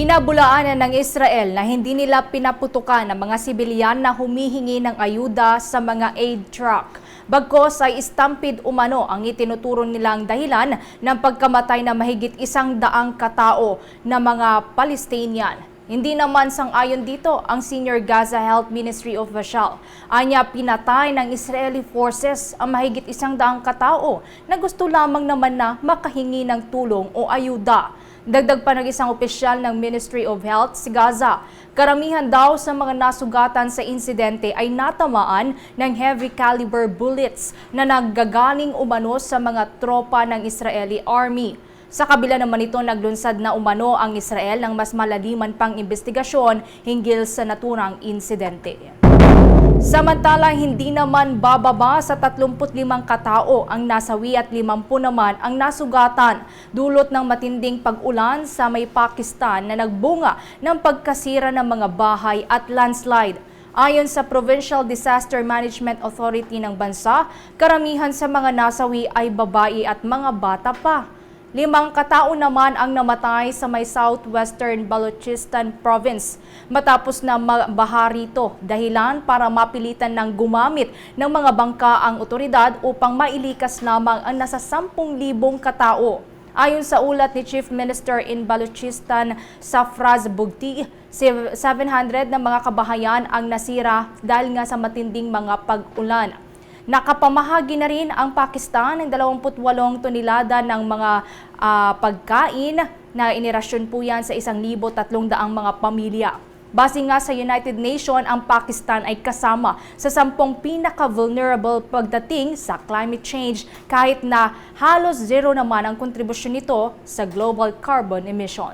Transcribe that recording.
Pinabulaanan ng Israel na hindi nila pinaputukan ang mga sibilyan na humihingi ng ayuda sa mga aid truck. Bagkos ay stampede umano ang itinuturo nilang dahilan ng pagkamatay na mahigit isang daang katao na mga Palestinian. Hindi naman sang-ayon dito ang Senior Gaza Health Ministry official. Anya pinatay ng Israeli forces ang mahigit isang daang katao na gusto lamang naman na makahingi ng tulong o ayuda. Dagdag pa ng isang opisyal ng Ministry of Health si Gaza. Karamihan daw sa mga nasugatan sa insidente ay natamaan ng heavy caliber bullets na naggagaling umano sa mga tropa ng Israeli Army. Sa kabila naman ito, naglunsad na umano ang Israel ng mas malaliman pang investigasyon hinggil sa naturang insidente. Samantala, hindi naman bababa sa 35 katao ang nasawi at 50 naman ang nasugatan dulot ng matinding pag-ulan sa may Pakistan na nagbunga ng pagkasira ng mga bahay at landslide. Ayon sa Provincial Disaster Management Authority ng bansa, karamihan sa mga nasawi ay babae at mga bata pa. Limang katao naman ang namatay sa may southwestern Balochistan province matapos na mabaha rito dahilan para mapilitan ng gumamit ng mga bangka ang otoridad upang mailikas lamang ang nasa 10,000 katao. Ayon sa ulat ni Chief Minister in Balochistan, Safraz Bugti, 700 na mga kabahayan ang nasira dahil nga sa matinding mga pag-ulan. Nakapamahagi na rin ang Pakistan ng 28 tonelada ng mga ah, pagkain na inirasyon po yan sa 1,300 mga pamilya. Base nga sa United Nations, ang Pakistan ay kasama sa sampung pinaka-vulnerable pagdating sa climate change kahit na halos zero naman ang kontribusyon nito sa global carbon emission.